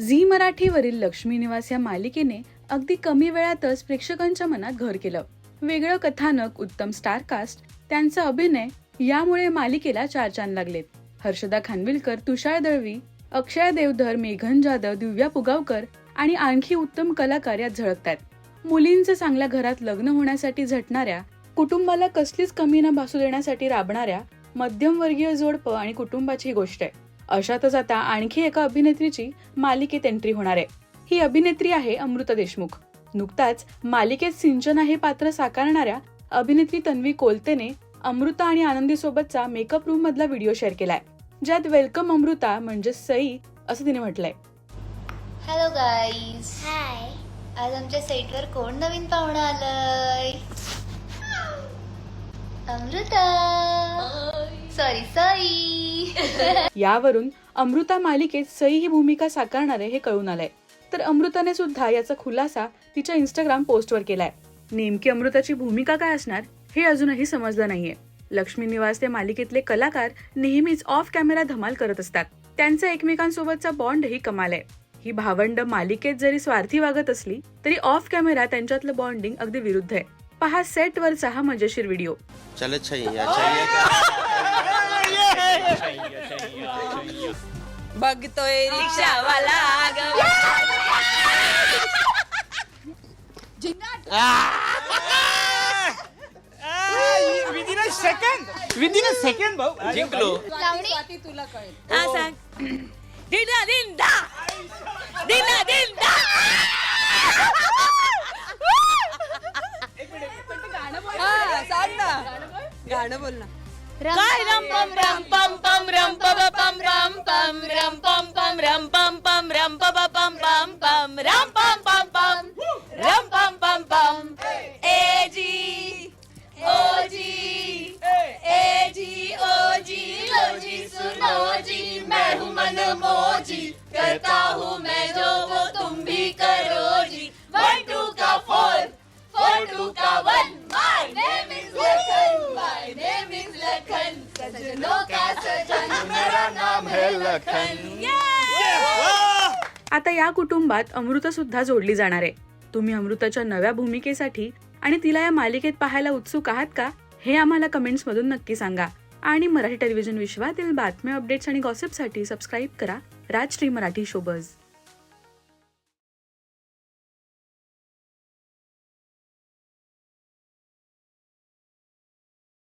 Zee मराठीवरील Lakshmi निवास या मालिकेने अगदी कमी वेळातच प्रेक्षकांच्या मनात घर केलं. वेगळं कथानक उत्तम स्टारकास्ट त्यांचा अभिनय यामुळे मालिकेला चार चांद लागलेत. हर्षदा खानविलकर तुषार दळवी अक्षय देवधर मेघन जाधव दिव्या पुगावकर आणि आणखी उत्तम कलाकार यात झळकतात मुलींचं चांगल्या घरात लग्न होण्यासाठी झटणाऱ्या कुटुंबाला कसलीच कमी न भासू देण्यासाठी राबणाऱ्या मध्यमवर्गीय जोडपं आणि कुटुंबाची गोष्ट आहे. अशातच आता आणखी एका अभिनेत्रीची मालिकेत एंट्री होणार आहे. ही अभिनेत्री आहे अमृता देशमुख. नुकताच मालिकेत सिंचना हे पात्र साकारणाऱ्या अभिनेत्री तन्वी कोलतेने अमृता आणि आनंदी सोबतचा मेकअप रूम मधला व्हिडिओ शेअर केलाय. ज्यात वेलकम अमृता म्हणजे सई असं तिने म्हटलंय. हॅलो गाईज हाय आज आमच्या सेटवर कोण नवीन पाहुणं आलंय? अमृता. सॉरी सॉरी यावरून अमृता मालिकेत सई ही भूमिका साकारणारे हे कळून आलंय. तर अमृताने सुद्धा याचा खुलासा तिच्या इंस्टाग्राम पोस्टवर केलाय. नेमकी अमृताची भूमिका काय असणार हे अजूनही समजलं नाहीये. लक्ष्मी निवास ते मालिकेतले कलाकार नेहमीच ऑफ कॅमेरा धमाल करत असतात. त्यांचा एकमेकांसोबतचा बॉन्ड ही कमाल आहे ही भावंड मालिकेत जरी स्वार्थी वागत असली तरी ऑफ कॅमेरा त्यांच्यातलं बॉन्डिंग अगदी विरुद्ध आहे. पहा सेट वरचा हा मजेशीर व्हिडिओ चल बघतोय रिक्षावाला within a second within a second भाऊ. जिंकलो. हा सांग. दिना दिंदा. दिना दिंदा. हा सांग ना. गाणं बोल ना. काय रम पम रम पम पम रम पम पम रम पम रम पम पम रम पम पम रम पम पम पम पम रम पम पम पम रम पम पम पम ए जी ओ जी ए जी ओ जी लो जी सुनो जी मैं हूँ मन मोजी करता हूँ मैं जो आता या कुटुंबात अमृता सुद्धा जोडली जाणार आहे. तुम्ही अमृताच्या नव्या भूमिकेसाठी आणि तिला या मालिकेत पाहायला उत्सुक आहात का? हे आम्हाला कमेंट्स मधून नक्की सांगा. आणि मराठी टेलिव्हिजन विश्वातील बातम्या अपडेट्स आणि गॉसिपसाठी सबस्क्राईब करा. राजश्री मराठी शोबज.